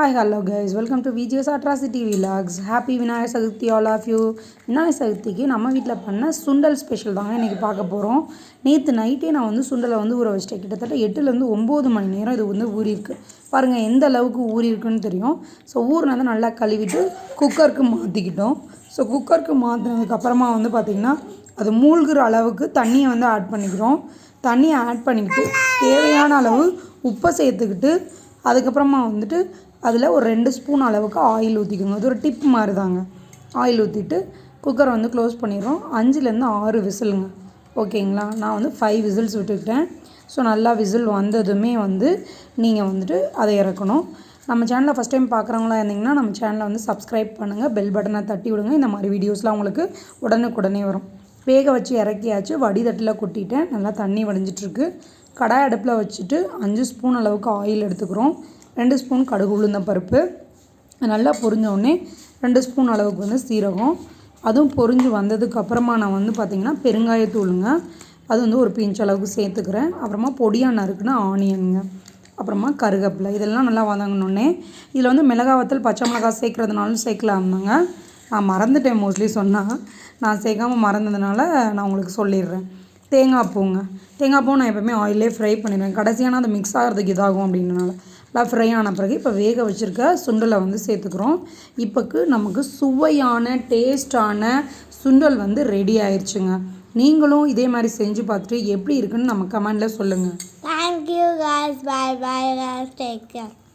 Hi hello guys welcome to VGS atrocity vlogs happy Vinayagar Chaturthi all of you Vinayagar சதுர்த்திக்கு நம்ம வீட்டில் பண்ண சுண்டல் special தாங்க இன்றைக்கி பார்க்க போகிறோம் நேற்று நைட்டே நான் வந்து சுண்டலை வந்து ஊற வச்சிட்டேன். கிட்டத்தட்ட எட்டுலேருந்து ஒம்பது மணி நேரம் இது வந்து ஊறியிருக்கு பாருங்கள் எந்த அளவுக்கு ஊறியிருக்குன்னு தெரியும். ஸோ ஊறினதை நல்லா கழுவிட்டு குக்கருக்கு மாற்றிக்கிட்டோம் ஸோ குக்கருக்கு மாற்றினதுக்கப்புறமா வந்து பார்த்திங்கன்னா அது மூழ்கிற அளவுக்கு தண்ணியை வந்து ஆட் பண்ணிக்கிறோம். தண்ணியை ஆட் பண்ணிக்கிட்டு தேவையான அளவு உப்பை சேர்த்துக்கிட்டு அதுக்கப்புறமா வந்துட்டு அதில் ஒரு ரெண்டு ஸ்பூன் அளவுக்கு ஆயில் ஊற்றிக்கோங்க அது ஒரு டிப் மாதிரி தாங்க ஆயில் ஊற்றிட்டு குக்கரை வந்து க்ளோஸ் பண்ணிடுறோம். அஞ்சுலேருந்து ஆறு விசிலுங்க. ஓகேங்களா? நான் வந்து ஃபைவ் விசில்ஸ் விட்டுக்கிட்டேன். ஸோ நல்லா விசில் வந்ததுமே வந்து நீங்கள் வந்துட்டு அதை இறக்கணும். நம்ம சேனலை ஃபஸ்ட் டைம் பார்க்குறவங்களா இருந்தீங்கன்னா நம்ம சேனலை வந்து சப்ஸ்கிரைப் பண்ணுங்கள் பெல் பட்டனை தட்டி விடுங்க. இந்த மாதிரி வீடியோஸ்லாம் உங்களுக்கு உடனுக்குடனே வரும். வேக வச்சு இறக்கியாச்சு. வடிதட்டில் கொட்டிட்டேன். நல்லா தண்ணி வடிஞ்சிட்ருக்கு. கடாய் அடுப்பில் வச்சுட்டு அஞ்சு ஸ்பூன் அளவுக்கு ஆயில் எடுத்துக்கிறோம். ரெண்டு ஸ்பூன் கடுகு உளுந்தம் பருப்பு. நல்லா பொரிஞ்சோடனே ரெண்டு ஸ்பூன் அளவுக்கு வந்து சீரகம். அதுவும் பொரிஞ்சு வந்ததுக்கு அப்புறமா நான் வந்து பார்த்திங்கன்னா பெருங்காயத்தூளுங்க. அது வந்து ஒரு பிஞ்ச் அளவுக்கு சேர்த்துக்கிறேன். அப்புறமா பொடியாக நறுக்குன்னா ஆனியனுங்க. அப்புறமா கருவேப்பிலை இதெல்லாம் நல்லா வதங்கினோடனே இதில் வந்து மிளகா வத்தல் பச்சை மிளகாய் சேர்க்குறதுனாலும் சேர்க்கலாம்னாங்க. நான் மறந்துட்டேன் மோஸ்ட்லி சொன்னால் நான் சேர்க்காமல் மறந்ததுனால நான் உங்களுக்கு சொல்லிடுறேன். தேங்காய் பூங்க. தேங்காய் பூ நான் எப்போவுமே ஆயிலே ஃப்ரை பண்ணிடுவேன். கடைசியான அது மிக்ஸ் ஆகிறதுக்கு இதாகும் அப்படின்றனால. நல்லா ஃப்ரை ஆன பிறகு இப்போ வேக வச்சுருக்க சுண்டலை வந்து சேர்த்துக்கிறோம். இப்போக்கு நமக்கு சுவையான டேஸ்டான சுண்டல் வந்து ரெடி ஆயிடுச்சுங்க நீங்களும் இதே மாதிரி செஞ்சு பார்த்துட்டு எப்படி இருக்குன்னு நம்ம கமெண்டில் சொல்லுங்கள் thank you you bye Bye bye. Guys. Take.